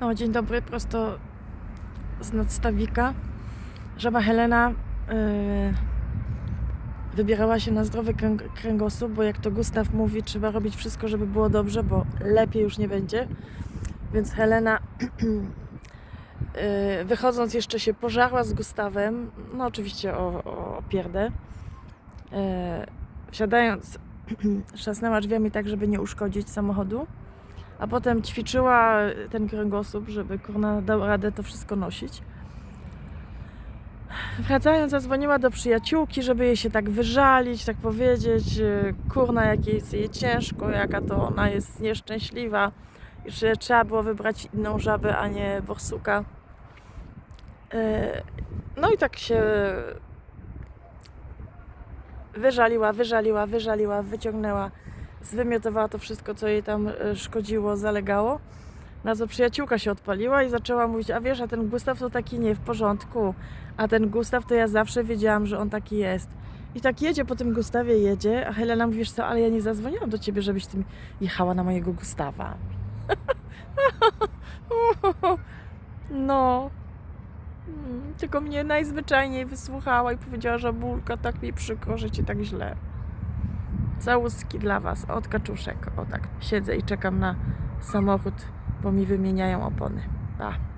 No, dzień dobry, prosto z nadstawika. Żaba Helena yy, wybierała się na zdrowy kręg- kręgosłup, bo jak to Gustaw mówi, trzeba robić wszystko, żeby było dobrze, bo lepiej już nie będzie. Więc Helena yy, wychodząc jeszcze się pożarła z Gustawem, no oczywiście o, o pierdę. Yy, wsiadając trzasnęła drzwiami tak, żeby nie uszkodzić samochodu. A potem ćwiczyła ten kręgosłup, żeby kurna dał radę to wszystko nosić. Wracając, zadzwoniła do przyjaciółki, żeby jej się tak wyżalić, tak powiedzieć, yy, kurna, jak jest jej ciężko, jaka to ona jest nieszczęśliwa i że trzeba było wybrać inną żabę, a nie borsuka. Yy, No i tak się wyżaliła, wyżaliła, wyżaliła, wyciągnęła zwymiotowała to wszystko, co jej tam e, szkodziło, zalegało. Na co przyjaciółka się odpaliła i zaczęła mówić, a wiesz, a ten Gustaw to taki nie w porządku, a ten Gustaw to ja zawsze wiedziałam, że on taki jest. I tak jedzie po tym Gustawie, jedzie, a Helena mówi, wiesz co, ale ja nie zadzwoniłam do ciebie, żebyś ty jechała na mojego Gustawa. no. Mm, Tylko mnie najzwyczajniej wysłuchała i powiedziała, że Bulka, tak mi przykro, że ci tak źle. Całuski dla Was od kaczuszek. O tak, siedzę i czekam na samochód, bo mi wymieniają opony. Pa.